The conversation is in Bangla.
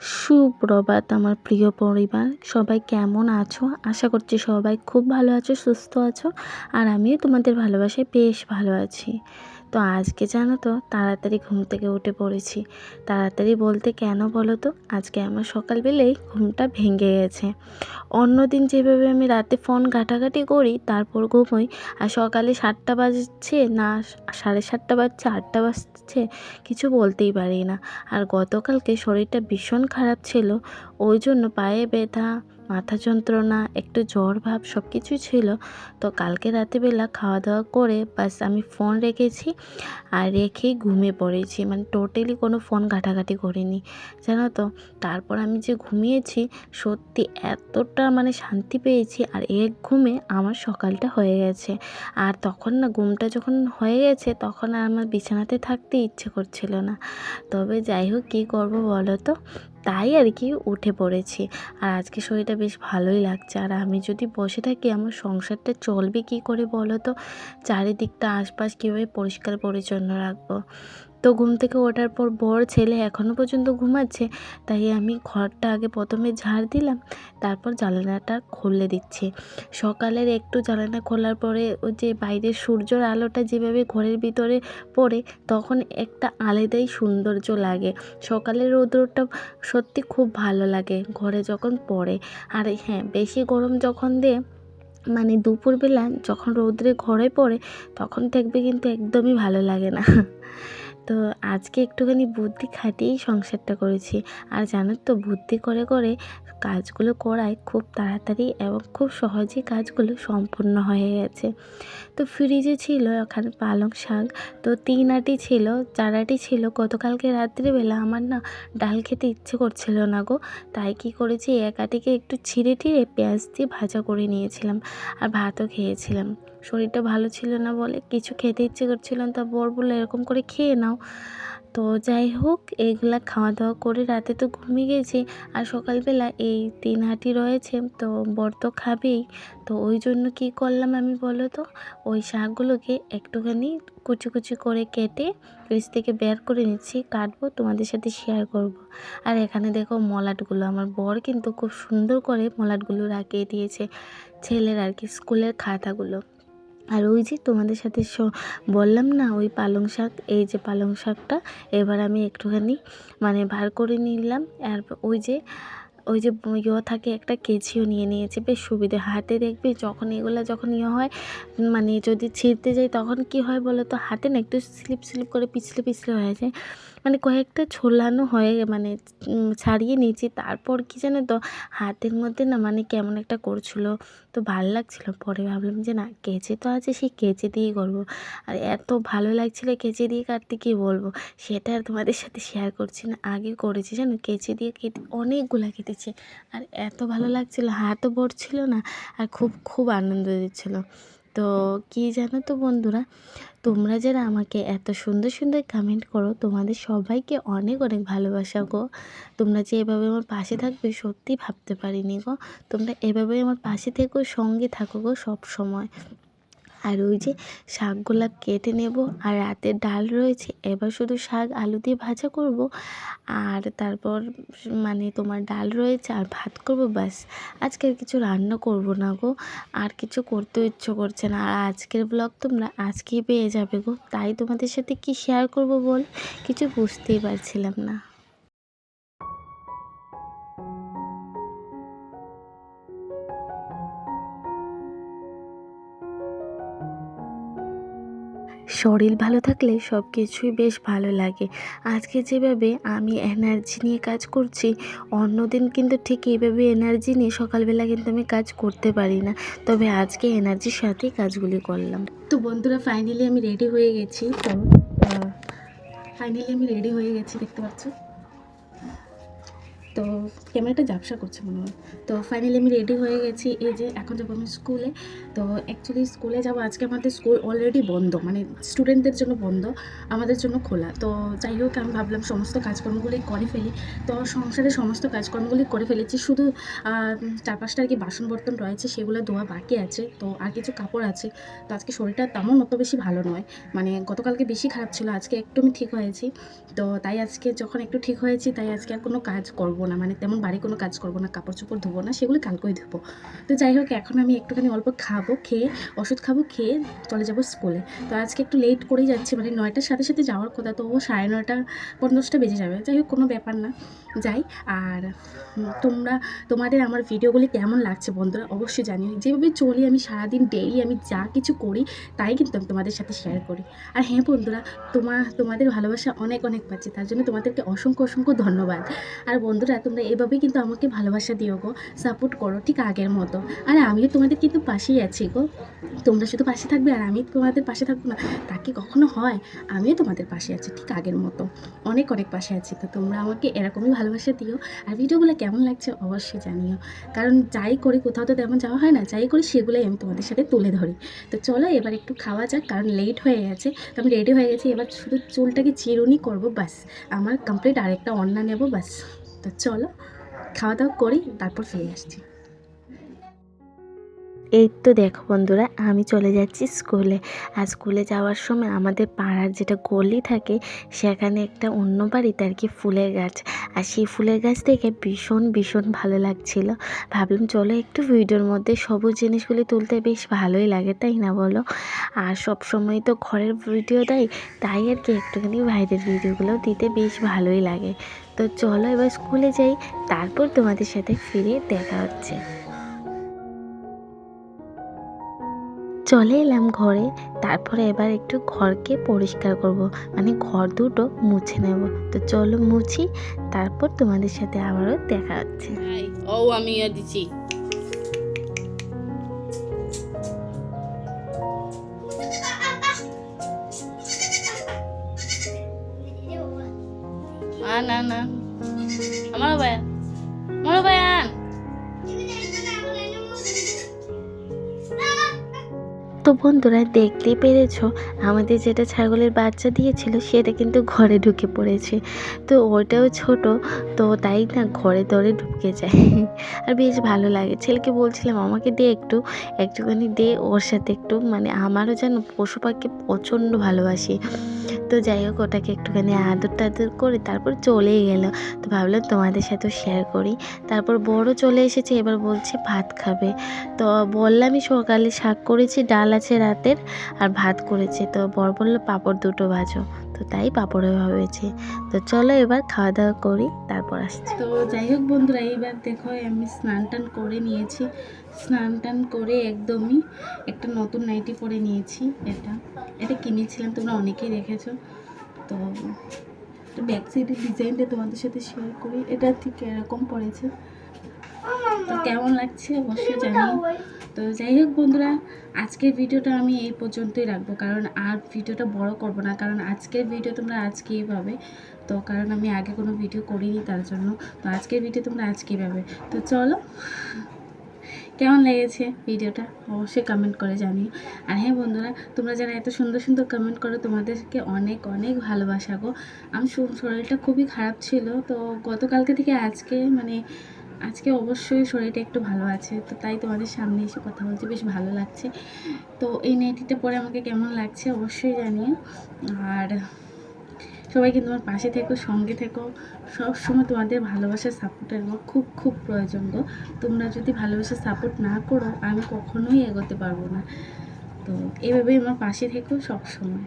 সুপ্রভাত আমার প্রিয় পরিবার। সবাই কেমন আছো? আশা করছি সবাই খুব ভালো আছো, সুস্থ আছো। আর আমিও তোমাদের ভালোবাসায় বেশ ভালো আছি। তো আজকে জানো তো তাড়াতাড়ি ঘুম থেকে উঠে পড়েছি। তাড়াতাড়ি বলতে কেন বলো তো? আজকে আমার সকালবেলেই ঘুমটা ভেঙে গেছে। অন্যদিন যেভাবে আমি রাতে ফোন ঘাটাঘাটি করি, তারপর ঘুমোই, আর সকালে সাতটা বাজছে, না, সাড়ে সাতটা বাজছে, আটটা বাজছে, কিছু বলতেই পারি না। আর গতকালকে শরীরটা ভীষণ খারাপ ছিল, ওই জন্য পায়ে ব্যথা মাথা যন্ত্রণা, একটু জ্বর ভাব সব কিছুই ছিল। তো কালকে রাতেবেলা খাওয়া দাওয়া করে বাস আমি ফোন রেখেছি আর রেখেই ঘুমিয়ে পড়েছি। মানে টোটালি কোনো ফোন ঘাটাঘাটি করিনি, জানো তো? তারপর আমি যে ঘুমিয়েছি, সত্যি এতটা মানে শান্তি পেয়েছি আর এক ঘুমে আমার সকালটা হয়ে গেছে। আর তখন না ঘুমটা যখন হয়ে গেছে, তখন আর আমার বিছানাতে থাকতে ইচ্ছে করছিল না। তবে যাই হোক, কী করব বলো তো? তাই আর কি উঠে পড়েছি। আর আজকে শরীরটা বেশ ভালোই লাগছে। আর আমি যদি বসে থাকি, আমার সংসারটা চলবে কি করে বলো তো? চারিদিকটা আশপাশ কীভাবে পরিষ্কার পরিচ্ছন্ন রাখব? তো ঘুম থেকে ওঠার পর বড় ছেলে এখনও পর্যন্ত ঘুমাচ্ছে, তাই আমি ঘরটা আগে প্রথমে ঝাড় দিলাম, তারপর জানালাটা খুলে দিচ্ছি। সকালের একটু জানালা খোলার পরে ওই যে বাইরের সূর্যর আলোটা যেভাবে ঘরের ভিতরে পড়ে, তখন একটা আলাদাই সৌন্দর্য লাগে। সকালের রৌদ্রটা সত্যি খুব ভালো লাগে, ঘরে যখন পড়ে। আর হ্যাঁ বেশি গরম যখন দেয় মানে দুপুরবেলা যখন রৌদ্রে ঘরে পড়ে, তখন দেখবে কিন্তু একদমই ভালো লাগে না। তো আজকে একটুখানি বুদ্ধি খাটিয়েই সংসারটা করেছি। আর জানো তো, বুদ্ধি করে করে কাজগুলো করায় খুব তাড়াতাড়ি এবং খুব সহজেই কাজগুলো সম্পূর্ণ হয়ে গেছে। তো ফ্রিজে ছিল ওখানে পালং শাক, তো তিন আটি ছিল, চার আটি ছিল। গতকালকে রাত্রিবেলা আমার না ডাল খেতে ইচ্ছে করছিল না গো, তাই কি করেছি, এক আটিকে একটু ছিঁড়ে টিড়ে পেঁয়াজ দিয়ে ভাজা করে নিয়েছিলাম আর ভাতও খেয়েছিলাম। শরীরটা ভালো ছিল না বলে কিছু খেতে ইচ্ছে করছিল না, তা বর বলল, এরকম করে খেয়ে নাও। তো যাই হোক, এইগুলা খাওয়া দাওয়া করে রাতে তো ঘুমিয়ে গেছি, আর সকালবেলা এই তিন হাঁটি রয়েছে, তো বর তো খাবেই। তো ওই জন্য কী করলাম আমি বলো তো, ওই শাকগুলোকে একটুখানি কুচি কুচি করে কেটে ফ্রিজ থেকে বের করে নিচ্ছি, কাটবো, তোমাদের সাথে শেয়ার করব। আর এখানে দেখো মলাটগুলো, আমার বর কিন্তু খুব সুন্দর করে মলাটগুলো রাখিয়ে দিয়েছে ছেলের আর কি, স্কুলের খাতাগুলো। আর ওই যে তোমাদের সাথে বললাম না, ওই পালং শাক, এই যে পালং শাকটা, এবার আমি একটুখানি মানে বার করে নিলাম। আর ওই যে ওই যে ইয়ে থাকে একটা কেচিও নিয়ে নিয়েছে, বেশ সুবিধে। হাতে দেখবে যখন এগুলো যখন ইয়ে হয় মানে যদি ছিঁড়তে যাই তখন কি হয় বলো তো হাতে না একটু স্লিপ স্লিপ করে পিছলে পিছলে হয়ে যায়। মানে কয়েকটা ছোলানো হয়ে মানে ছাড়িয়ে নিয়েছি। তারপর কি জানো তো, হাতের মধ্যে না মানে কেমন একটা করছিল, তো ভালো লাগছিল। পরে ভাবলাম যে না, কেচে তো আছে, সেই কেচে দিয়েই করব। আর এত ভালো লাগছিল কেচে দিয়ে কাটতে, কী বলব? সেটা আর তোমাদের সাথে শেয়ার করছি না। আগে করেছি জানো, কেচে দিয়ে কেটে অনেকগুলো কেটেছি। আর এত ভালো লাগছিল, হাতও পড়ছিল না, আর খুব খুব আনন্দ দিচ্ছিল। তো কি জানো তো বন্ধুরা? তোমরা যারা আমাকে এত সুন্দর সুন্দর কমেন্ট করো, তোমাদের সবাইকে অনেক অনেক ভালোবাসা গো। তোমরা যে এভাবে আমার পাশে থাকবে, সত্যি ভাবতে পারিনি গো। তোমরা এভাবে আমার পাশে থেকো, সঙ্গে থাকো গো সব সময় আর ওই যে শাকগুলো কেটে নেব, আর রাতের ডাল রয়েছে, এবার শুধু শাক আলু দিয়ে ভাজা করব, আর তারপর মানে তোমার ডাল রয়েছে আর ভাত করব, ব্যাস। আজকে আর কিছু রান্না করব না গো, আর কিছু করতেও ইচ্ছে করছে না, আর আজকের ব্লগ তোমরা আজকেই পেয়ে যাবে গো, তাই তোমাদের সাথে কি শেয়ার করব বল? কিছু বুঝতেই পারছিলাম না। শরীর ভালো থাকলে সব কিছুই বেশ ভালো লাগে। আজকে যেভাবে আমি এনার্জি নিয়ে কাজ করছি, অন্যদিন কিন্তু ঠিক এইভাবে এনার্জি নিয়ে সকালবেলা কিন্তু আমি কাজ করতে পারি না। তবে আজকে এনার্জির সাথেই কাজগুলি করলাম। তো বন্ধুরা ফাইনালি আমি রেডি হয়ে গেছি। তো ফাইনালি আমি রেডি হয়ে গেছি, দেখতে পাচ্ছ? তো ক্যামেরাটা ঝাপসা করছে মনে হয়। তো ফাইনালি আমি রেডি হয়ে গেছি। এই যে এখন যাব আমি স্কুলে তো অ্যাকচুয়ালি স্কুলে যাব। আজকে আমাদের স্কুল অলরেডি বন্ধ। মানে স্টুডেন্টদের জন্য বন্ধ। আমাদের জন্য খোলা। তো যাই হোক, আমি ভাবলাম সমস্ত কাজকর্মগুলি করে ফেলি। তো সংসারে সমস্ত কাজকর্মগুলি করে ফেলেছি। শুধু চার পাঁচটা আর কি বাসন বর্তন রয়েছে, সেগুলো ধোয়া বাকি আছে। তো আর কিছু কাপড় আছে। তো আজকে শরীরটা তেমন অত বেশি ভালো নয়। মানে গতকালকে বেশি খারাপ ছিল। আজকে একটু আমি ঠিক হয়েছি। তো তাই আজকে যখন একটু ঠিক হয়েছি, তাই আজকে আর কোনো কাজ করব ধোবো না মানে তেমন বাড়ি কোনো কাজ করব না কাপড় চোপড় ধোবো না, সেগুলো কালকেই ধোবো। তো যাই হোক, এখন আমি একটুখানি অল্প খাব, খেয়ে, ওষুধ খাব, খেয়ে চলে যাব স্কুলে। তো আজকে একটু লেট করেই যাচ্ছি মানে নয়টার সাথে সাথে যাওয়ার কথা, তো ও সাড়ে নয়টা পনেরোটা বেজে যাবে। যাই হোক, কোনো ব্যাপার না। যাই, আর তোমরা, তোমাদের আমার ভিডিওগুলি কেমন লাগছে বন্ধুরা অবশ্যই জানিও। যেভাবে চলি আমি সারাদিন ডেইলি আমি যা কিছু করি, তাই কিন্তু আমি তোমাদের সাথে শেয়ার করি। আর হ্যাঁ বন্ধুরা তোমার তোমাদের ভালোবাসা অনেক অনেক পাচ্ছি, তার জন্য তোমাদেরকে অসংখ্য অসংখ্য ধন্যবাদ। আর বন্ধুরা তোমরা এভাবেই কিন্তু আমাকে ভালোবাসা দিও গো সাপোর্ট করো ঠিক আগের মতো। আর আমিও তোমাদের কিন্তু পাশেই আছি গো। তোমরা শুধু পাশে থাকবে আর আমি তোমাদের পাশে থাকব না, তা কি কখনো হয়? আমিও তোমাদের পাশে আছি ঠিক আগের মতো। অনেক অনেক পাশে আছি, তো তোমরা আমাকে এরকমই ভালোবাসা দিও। আর ভিডিওগুলো কেমন লাগছে অবশ্যই জানিও। কারণ যাই করি, কোথাও তো তেমন যাওয়া হয় না, যাই করি সেগুলোই আমি তোমাদের সাথে তুলে ধরি। তো চলো এবার একটু খাওয়া যাক, কারণ লেট হয়ে গেছে। তো আমি রেডি হয়ে গেছি, এবার শুধু চুলটাকে চিরুনি করব বাস আমার কমপ্লিট আরেকটা অন্না নেব বাস তো চলো, খাওয়া দাওয়া করি তারপর ফিরে আসছি। এই তো দেখো বন্ধুরা, আমি চলে যাচ্ছি স্কুলে। আর স্কুলে যাওয়ার সময় আমাদের পাড়ার যেটা গলি থাকে, সেখানে একটা অন্য বাড়িতে আর কি ফুলের গাছ। আর সেই ফুলের গাছ দেখে ভীষণ ভীষণ ভালো লাগছিল। ভাবলাম চলো একটু ভিডিওর মধ্যে সবুজ জিনিসগুলি তুলতে বেশ ভালোই লাগে, তাই না বলো? আর সব সময় তো ঘরের ভিডিও দেয়, তাই আর কি একটুখানি বাইরের ভিডিওগুলো দিতে বেশ ভালোই লাগে। তো চলো এবার স্কুলে যাই, তারপর তোমাদের সাথে ফিরে দেখা হচ্ছে। চলে এলাম ঘরে, তারপরে এবার একটু ঘরকে পরিষ্কার করব। মানে ঘর দুটো মুছে নেব। তো চলো মুছি, তারপর তোমাদের সাথে আবারও দেখা হচ্ছে। ও, আমি দিচ্ছি। না না আমারও আমারও তো বন্ধুরা, দেখতেই পেরেছ? আমাদের যেটা ছাগলের বাচ্চা দিয়েছিল, সেটা কিন্তু ঘরে ঢুকে পড়েছে। তো ওটাও ছোট, তো তাই না ঘরে দরে ঢুকে যায়। আর বেশ ভালো লাগে। ছেলেকে বলছিলাম, আমাকে দে একটু, একটুখানি দে। ওর সাথে একটু মানে আমারও যেন পশু পাখি প্রচণ্ড ভালোবাসি। তো যাই হোক, ওটাকে একটুখানি আদর টাদর করে তারপর চলেই গেল। তো ভাবলাম তোমাদের সাথেও শেয়ার করি। তারপর বড় চলে এসেছে, এবার বলছে ভাত খাবে। তো বললামই সকালে শাক করেছি, ডাল আছে রাতের, আর ভাত করেছে। তো বড় বলল, পাঁপড় দুটো ভাজো। তো তাই পাঁপড়ে হয়েছে। তো চলো এবার খাওয়া দাওয়া করি, তারপর আসছি। তো যাই হোক বন্ধুরা, এইবার দেখো আমি স্নান টান করে নিয়েছি। স্নান টান করে একদমই একটা নতুন নাইটি পরে নিয়েছি এটা। এটা কিনেছিলাম তোমরা অনেকেই দেখেছ। তো ব্যাক সাইডের ডিজাইনটা তোমাদের সাথে শেয়ার করি। এটা ঠিক এরকম পড়েছে তো কেমন লাগছে অবশ্যই জানি তো যাই হোক বন্ধুরা আজকের ভিডিওটা আমি এই পর্যন্তই রাখব। কারণ আর ভিডিওটা বড় করব না। কারণ আজকের ভিডিও তোমরা আজকেই পাবে। তো কারণ আমি আগে কোনো ভিডিও করিনি তার জন্য। তো আজকের ভিডিও তোমরা আজকেই পাবে। তো চলো। কেমন লেগেছে ভিডিওটা? অবশ্যই কমেন্ট করে জানিও। আর হ্যাঁ বন্ধুরা, তোমরা যারা এত সুন্দর সুন্দর কমেন্ট করো, তোমাদেরকে অনেক অনেক ভালোবাসা গো। আমি শরীরটা খুবই খারাপ ছিল, তো গতকালকে থেকে আজকে মানে আজকে অবশ্যই শরীরটা একটু ভালো আছে, তো তাই তোমাদের সামনে এসে কথা বলতে বেশ ভালো লাগছে। তো এই নাইটিটা পরে আমাকে কেমন লাগছে অবশ্যই জানিও। আর সবাই কিন্তু আমার পাশে থেকো, সঙ্গে থেকো। সব সময় তোমাদের ভালোবাসার সাপোর্টের আমার খুব খুব প্রয়োজন গো। তোমরা যদি ভালোবাসার সাপোর্ট না করো, আমি কখনোই এগোতে পারব না। তো এভাবেই আমার পাশে থেকো সব সময়